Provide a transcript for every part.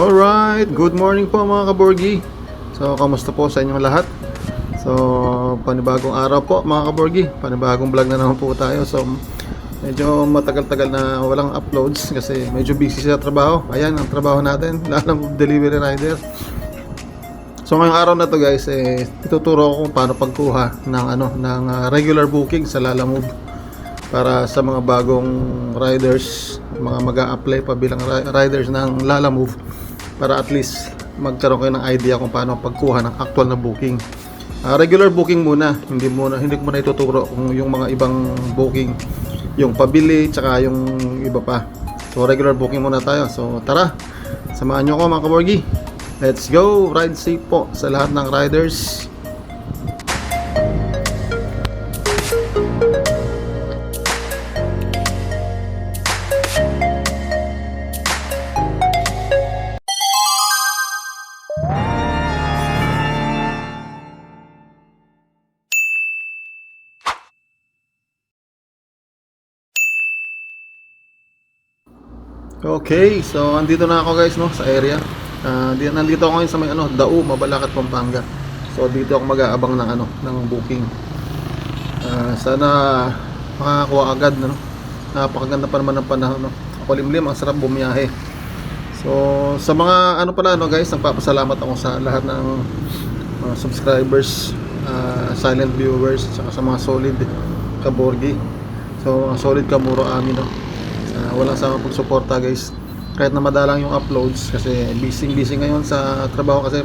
Alright, good morning po mga kaborgi. So, kamusta po sa inyong lahat? So, panibagong araw po mga kaborgi. Panibagong vlog na naman po tayo. So, medyo matagal-tagal na walang uploads kasi medyo busy sa trabaho. Ayan, ang trabaho natin, lalang delivery rider. So, ngayong araw na to guys, eh, ituturo ko kung paano pagkuha ng, ano, ng ah, regular booking sa Lalamove para sa mga bagong riders, mga mag apply pa bilang ri- riders ng Lalamove para at least magkaroon kayo ng idea kung paano pagkuha ng actual na booking. Ah, regular booking muna, hindi muna hindi ko muna ituturo kung yung mga ibang booking, yung pabili tsaka yung iba pa. So regular booking muna tayo. So tara, samahan niyo ako mga kaborgi. Let's go, ride safe po sa lahat ng riders. Okay, so andito na ako guys no sa area. Ah, di nandito ako ngayon sa may ano, Dao, Mabalacat, Pampanga. So dito ako mag-aabang ng ano, ng booking. Ah, sana makakuha agad no. Napakaganda pa naman ng panahon no. Kulimlim, ang sarap bumiyahe. So sa mga ano pala no guys, nagpapasalamat ako sa lahat ng mga subscribers, ah, silent viewers, saka sa mga solid kaborgi. So mga solid kamuro amin no. Ah, walang sama pagsuporta guys. Kahit na madalang yung uploads kasi busy busy ngayon sa trabaho kasi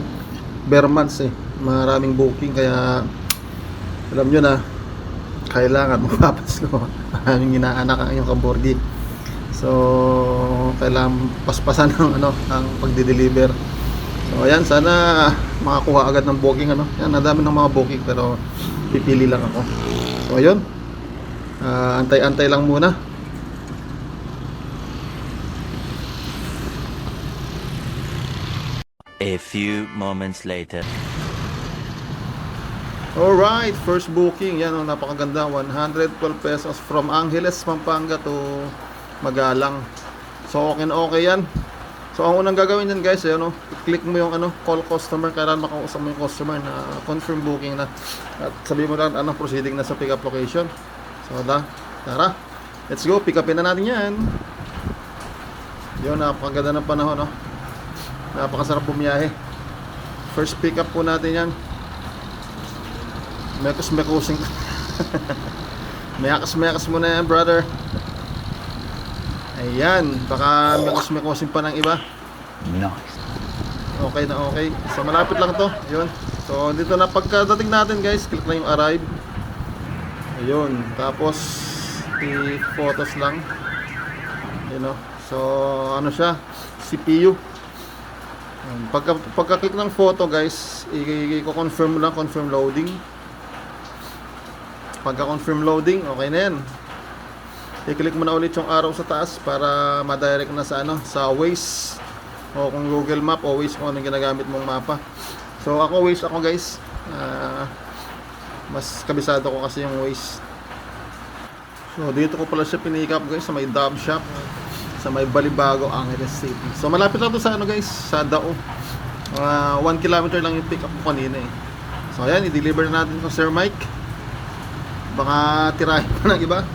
bare months eh. Maraming booking kaya alam nyo na kailangan magpapaslo maraming inaanak ang inyong kaborgi. So kailangan paspasan ng ano ang pagde-deliver so ayan sana makakuha agad ng booking ano. Yan nadami ng mga booking pero pipili lang ako. So ayun. Ah, antay-antay lang muna A few moments later. Alright, first booking. Yan, oh, napakaganda. 112 pesos from Angeles, Pampanga to Magalang. So, okay na okay yan. So, ang unang gagawin yan guys, eh, ano, click mo yung ano, call customer. Kailangan makausap mo yung customer na confirm booking na. At sabihin mo lang anong proceeding na sa pick up location. So, da, tara. Let's go, pick upin na natin yan. Yun, napakaganda ng panahon, no? Napakasarap bumiyahe. First pick up po natin yan. Mekas mekusing Mekas mekas mo na yan brother. Ayan Baka mekas mekusing pa ng iba. Nice. Okay na okay. So malapit lang to. Yun. So dito na pagkadating natin guys. Click lang yung arrive. Ayun. Tapos I-photos lang. You know So ano siya? CPU. Pagka, pagka-click ng photo guys i-confirm lang confirm loading Pagka-confirm loading, okay na yan. I-click mo na ulit yung arrow sa taas para ma-direct na sa ano, sa Waze o kung Google Map o Waze kung anong ginagamit mong mapa. So ako Waze ako guys. Ah, mas kabisado ko kasi yung Waze. So dito ko pala siya pinick up guys sa may Dove Shop sa may Balibago, Angeles City. So malapit lang to sa ano guys, sa Dao. 1 kilometer lang yung pick up ko kanina eh. So ayan, i-deliver na natin to Sir Mike. Baka tirahin pa ng iba.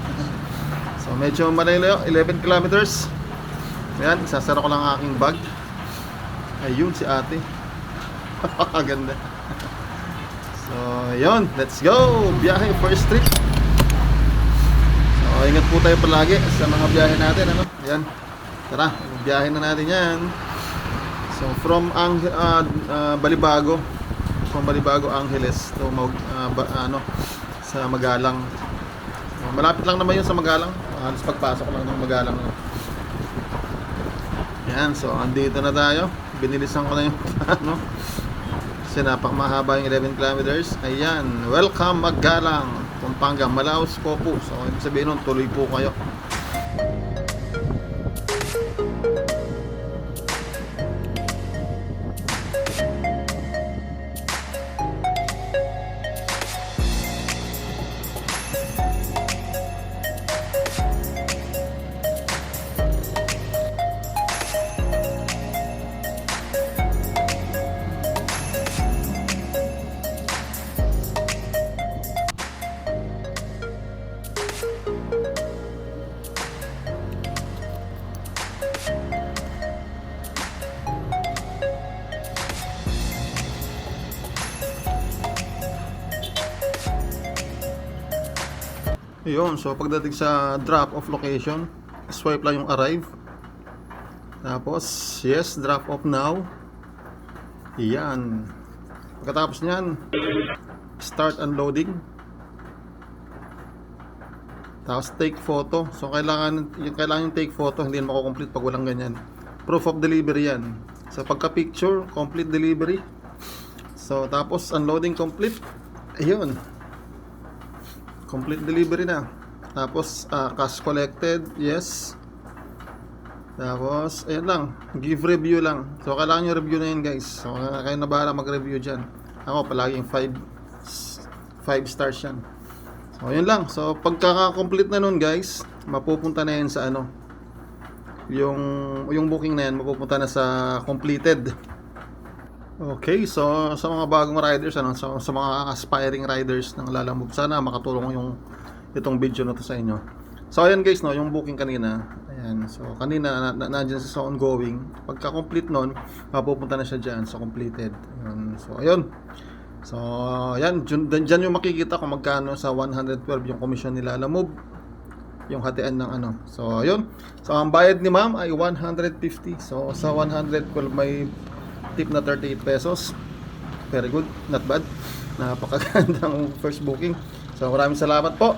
So medyo malayo 11 kilometers. Ayan isasara ko lang ang aking bag. Ayun si ate. Ganda so yun let's go! Biyahe first trip so ingat po tayo palagi sa mga biyahe natin ano yan tara biyahe na natin yan so from ang uh, uh, Balibago from Balibago Angeles to Mag, uh, ba- ano sa Magalang. Uh, malapit lang naman yun sa Magalang. Uh, pagpasok lang ng Magalang. Yan, so andito na tayo. Binilisan ko na yung ano. Kasi napakamahaba yung 11 kilometers. Ayan, welcome Magalang. Pampanga, Malaos, Kopo. So, ibig sabihin nun, tuloy po kayo. Ayun, so pagdating sa drop off location, swipe lang yung arrive. Tapos, yes, drop off now. Yan. Pagkatapos niyan, start unloading. Tapos take photo. So kailangan yung kailangan yung take photo, hindi yan mako-complete pag walang ganyan. Proof of delivery yan. So pagka picture, complete delivery. So tapos unloading complete. Ayun. Complete delivery na. Tapos ah, cash collected, yes. Tapos, ayun lang, give review lang. So, kailangan yung review na yun, guys. So, uh, kayo na bahala mag-review dyan. Ako, palaging 5 5 stars yan. So, yun lang. So, pagkaka-complete na nun, guys, mapupunta na yan sa ano, yung, yung booking na yan, mapupunta na sa completed. Okay, so sa mga bagong riders, ano, sa, sa mga aspiring riders ng Lalamove, sana makatulong yung itong video na to sa inyo. So ayan guys, no, yung booking kanina, ayan, so kanina na, na, siya sa ongoing. Pagka complete nun, mapupunta na siya dyan sa completed. Ayan, so ayun. So ayan, dyan, dyan yung makikita kung magkano sa 112 yung commission nila Lalamove yung hatian ng ano. So, ayun. So, ang bayad ni ma'am ay 150. So, sa 112 may tip na 38 pesos. Very good. Not bad. Napakagandang first booking. So, maraming salamat po.